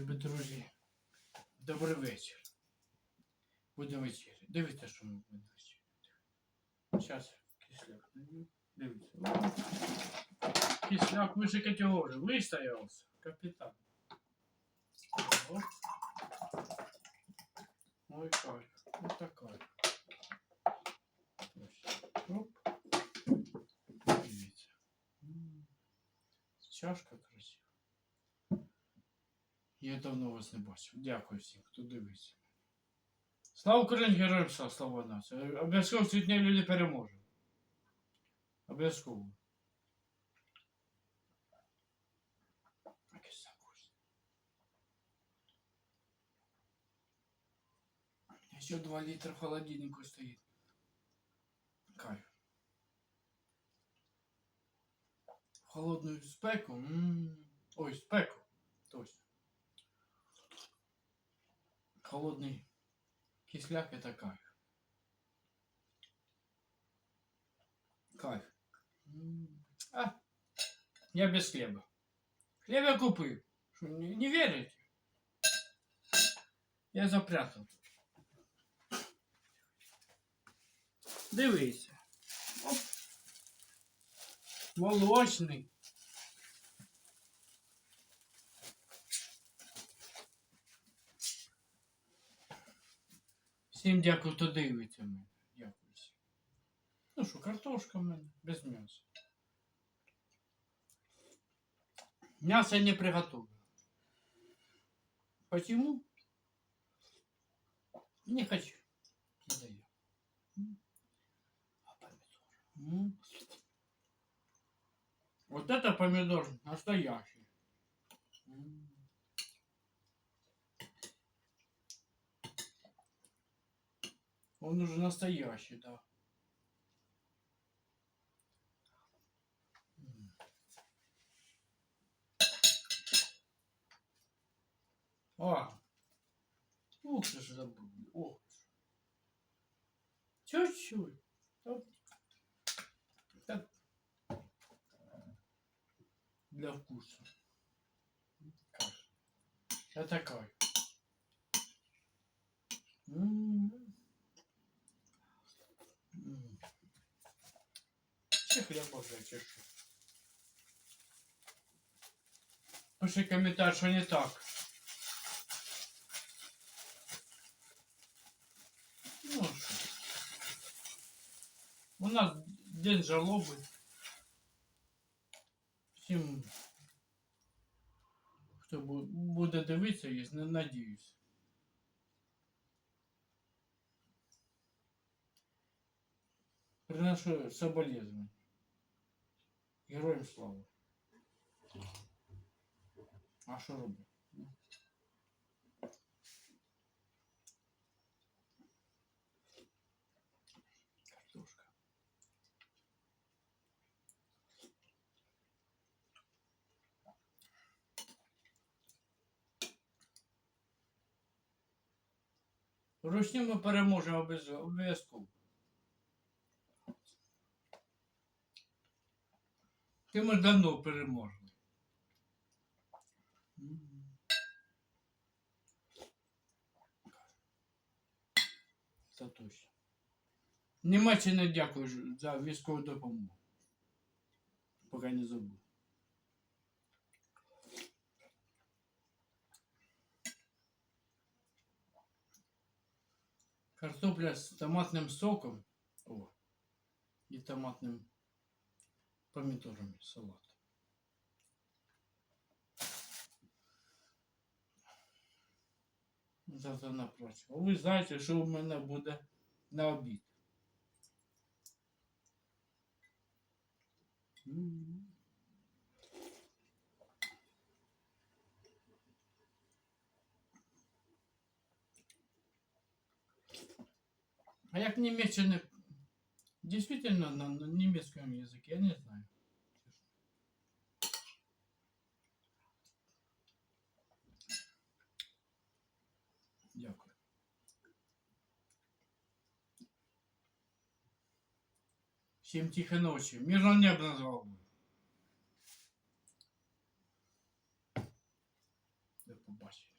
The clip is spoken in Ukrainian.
Любі друзі, добрий вечір. Буде вечір. Дивіться, що ми будемо вечір. Зараз кисляк. даю. Дивіться. Кисляк вище категорії. Вистоявся. Капітан. Оп. Ой, кайф. Ось. Оп. Дивіться. Чашка красива. Я давно вас не бачив. Дякую всім, хто дивиться. Слава Україні, героям слава, слава нації. Обов'язково сьогодні люди переможуть. Обов'язково. Який закус. Ще 2 літра в холодильнику стоїть. Кайф. Холодную спеку. м Ой, спеку. Точно. Холодный кисляк это кайф. Кайф. А, я без хлеба. Хлеб я купил. Что, не, не верите? Я запрятал. Дивися. Оп. Молочний. Всім дякую, хто дивиться мене. Дякую всім. Ну що, картошка в мене без м'яса. М'ясо не приготовлено. Почему? Не хочу. Не даю. А помидор? Вот это помидор настоящий. Он уже настоящий, да. М. А. Ух ты ж забыл. Ох. Чуть-чуть. Для вкуса. Это кайф. Ще хліба вже чи що? Пиши коментар, що не так. Ну а що? У нас день жалоби. Всім, хто бу- буде дивитися, я не надіюсь. Приношу соболезнования. Героям слава. А що робити? Картошка. Ручні ми переможемо обов'язково. Ти ми давно переможемо. Це точно. Німеччина дякую за військову допомогу. Поки не забув. Картопля з томатним соком. О. І томатним помідорами салат. Завтра на працю. Ви знаєте, що у мене буде на обід. А як в Німеччині действительно на, на немецком языке, я не знаю. Дякую. Всім тихої ночі. Мирного неба над головою. До побачення.